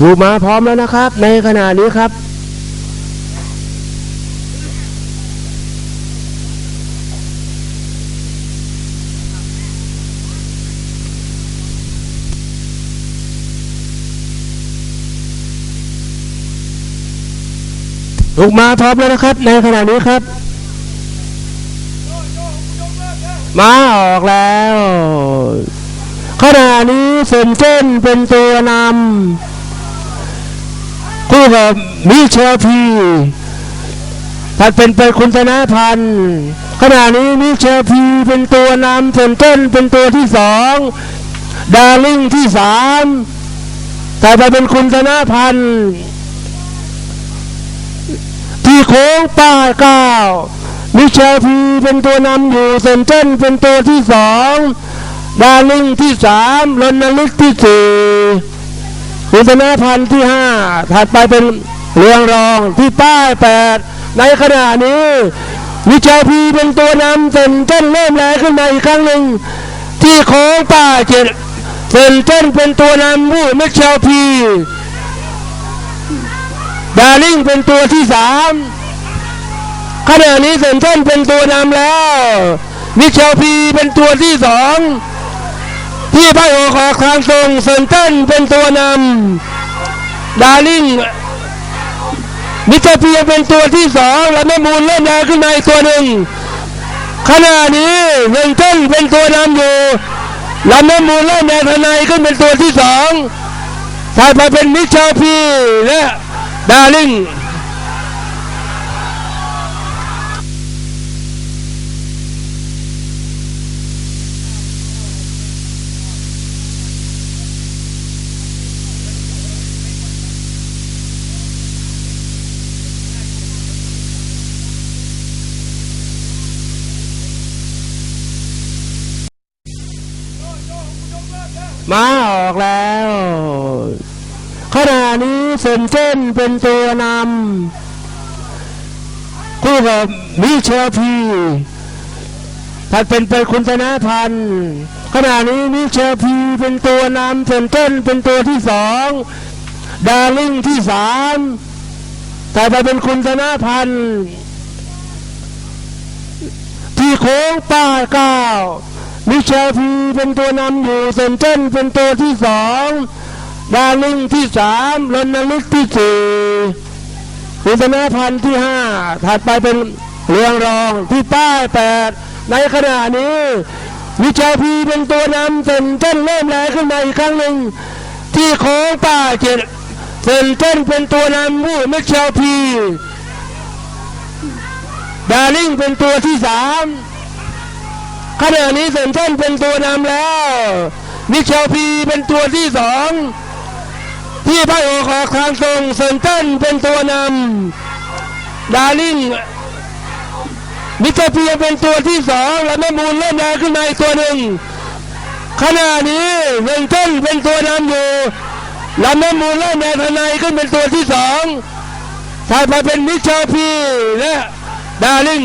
รูปมาพร้อมแล้วนะครับ ในขณะนี้ครับ ลูกมาพร้อมแล้วนะครับ ในขณะนี้ครับ มาออกแล้ว ขณะนี้เซนเจนเป็นตัวนำ คู่กับมิเชลพีถัดเป็นไปคุณธนพันธ์ขณะนี้มิเชลพีเป็นตัวนำเซนเจนเป็นตัวที่สองดาริ่งที่สามแต่ไปเป็นคุณธนพันธ์ที่โค้งป้าเก้ามิเชลพีเป็นตัวนำอยู่เซนเจนเป็นตัวที่สองดาริ่งที่สามรณลึกที่สี่ คุณธนพันธ์ที่ห้าถัดไปเป็นเรืองรองที่ป้ายแปดในขณะนี้มิเชลพีเป็นตัวนำเซนเจนเริ่มแรงขึ้นมาอีกครั้งหนึ่ง ที่โค้งป้ายเจ็ดเซนเจนเป็นตัวนำผู้มิชลพีดาริ่งเป็นตัวที่สามขณะนี้เซนเทนเป็นตัวนำแล้วมิเชลพีเป็นตัวที่สอง ที่ไปออกออกทางตรงเซนเทนเป็นตัวนำดาริ่งมิเชลพียังเป็นตัวที่สองและแม่มูลเริ่มแรงขึ้นมาอีกตัวหนึ่งขณะนี้เซนเทนเป็นตัวนำอยู่และแม่มูลเริ่มแรงทนายขึ้นเป็นตัวที่สองถ้าไปเป็นมิเชลพีและดาริ่ง มาออกแล้วขณะนี้เซนเจนเป็นตัวนำคู่กับมิเชลพีถัดเป็นไปคุณธนะพันธ์ขณะนี้มิเชลพีเป็นตัวนำเซนเจนเป็นตัวที่สองดาริ่งที่สามแต่ไปเป็นคุณธนะพันธ์ที่โค้งป้ายเก้า มิเชลพีเป็นตัวนำอยู่เซนเจนเป็นตัวที่สองดาริ่งที่สามรณลึกที่สี่คุณธนพันธ์ที่ห้าถัดไปเป็นเรืองรองที่ป้ายแปดในขณะนี้มิเชลพีเป็นตัวนำเซนเจนเริ่มแรงขึ้นมาอีกครั้งหนึ่ง ที่โค้งป้าเจ็ดเซนเจนเป็นตัวนำผู้มิเชลพีดาริ่งเป็นตัวที่สาม ขณะนี้เซนเทนเป็นตัวนำแล้ว มิเชลพีเป็นตัวที่สองที่ไปออกออกทางตรงเซนเทนเป็นตัวนำดาริ่งมิเชลพีเป็นตัวที่สองและแม่มูลเริ่มแรงขึ้นมาอีกตัวหนึ่งขณะนี้เซนเทนเป็นตัวนำอยู่และแม่มูลเริ่มแรงทนายขึ้นเป็นตัวที่สองถ้าไปเป็นมิเชลพีและดาริ่ง